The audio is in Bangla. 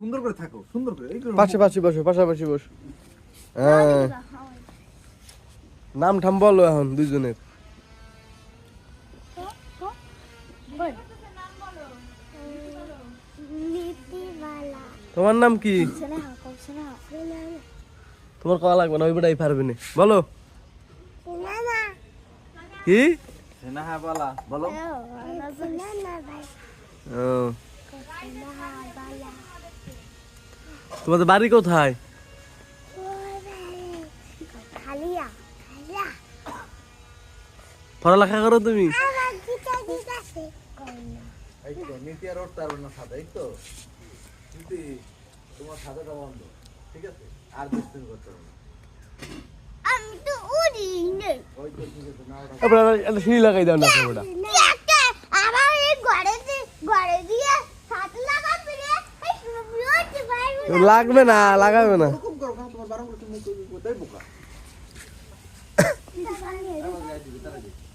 সুন্দর করে থাকো সুন্দর করে। এই পাশে পাশে বসো পাশাপাশি বসো। হ্যাঁ নাম ঠাম বলো এখন দুইজনের। তোমার নাম কি? তোমার কওয়া লাগবে না ওই বেটাই পারবে না। বলো। কি? বালা। তোমাদের বাড়ি কোথায়? পড়ালেখা করো তুমি? আমার গীতা গীতা আছে। এই লাগবে না লাগাবে না। তোমার